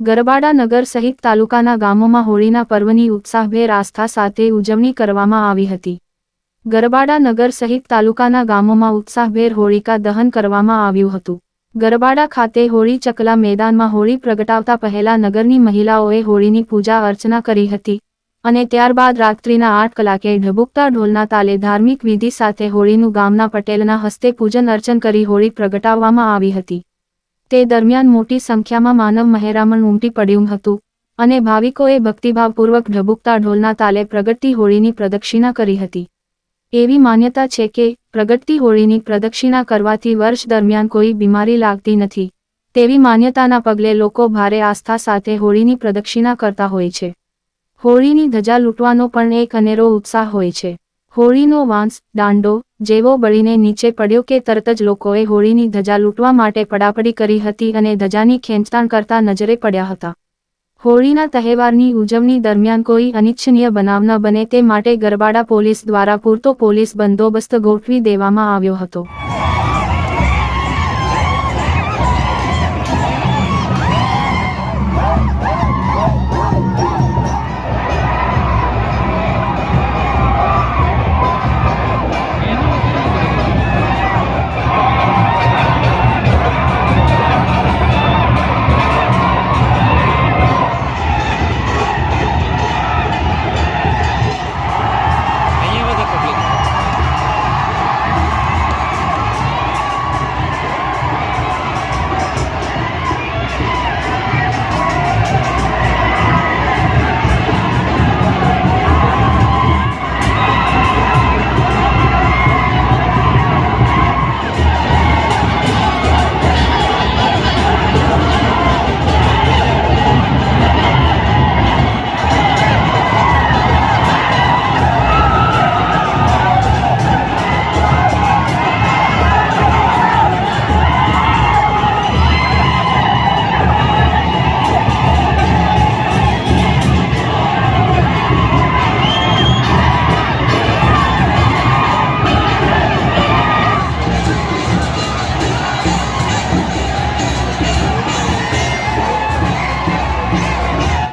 ગરબાડા નગર સહિત તાલુકાના ગામોમાં હોળીના પર્વની ઉત્સાહભેર આસ્થા સાથે ઉજવણી કરવામાં આવી હતી. ગરબાડા નગર સહિત તાલુકાના ગામોમાં ઉત્સાહભેર હોળિકા દહન કરવામાં આવ્યું હતું. ગરબાડા ખાતે હોળી ચકલા મેદાનમાં હોળી પ્રગટાવતા પહેલા નગરની મહિલાઓએ હોળીની પૂજા અર્ચના કરી હતી અને ત્યારબાદ રાત્રિના આઠ કલાકે ઢબુકતા ઢોલના તાલે ધાર્મિક વિધિ સાથે હોળીનું ગામના પટેલના હસ્તે પૂજન અર્ચન કરી હોળી પ્રગટાવવામાં આવી હતી. તે દરમિયાન મોટી સંખ્યામાં માનવ મહેરામણ ઉમટી પડ્યું હતું અને ભાવિકોએ ભક્તિભાવપૂર્વક ઢબુકતા ઢોલના તાલે પ્રગટતી હોળીની પ્રદક્ષિણા કરી હતી. એવી માન્યતા છે કે પ્રગટતી હોળીની પ્રદક્ષિણા કરવાથી વર્ષ દરમિયાન કોઈ બીમારી લાગતી નથી. તેવી માન્યતાના પગલે લોકો ભારે આસ્થા સાથે હોળીની પ્રદક્ષિણા કરતા હોય છે. હોળીની ધજા લૂંટવાનો પણ એક અનેરો ઉત્સાહ હોય છે. હોળીનો વાંસ, દાંડો, જેવો બળીને નીચે પડ્યો કે તરત જ લોકોએ હોળીની ધજા લૂંટવા માટે પડાપડી કરી હતી અને ધજાની ખેંચતાણ કરતા નજરે પડ્યા હતા. હોળીના તહેવારની ઉજવણી દરમિયાન કોઈ અનિચ્છનીય બનાવ ન બને તે માટે ગરબાડા પોલીસ દ્વારા પૂરતો પોલીસ બંદોબસ્ત ગોઠવી દેવામાં આવ્યો હતો.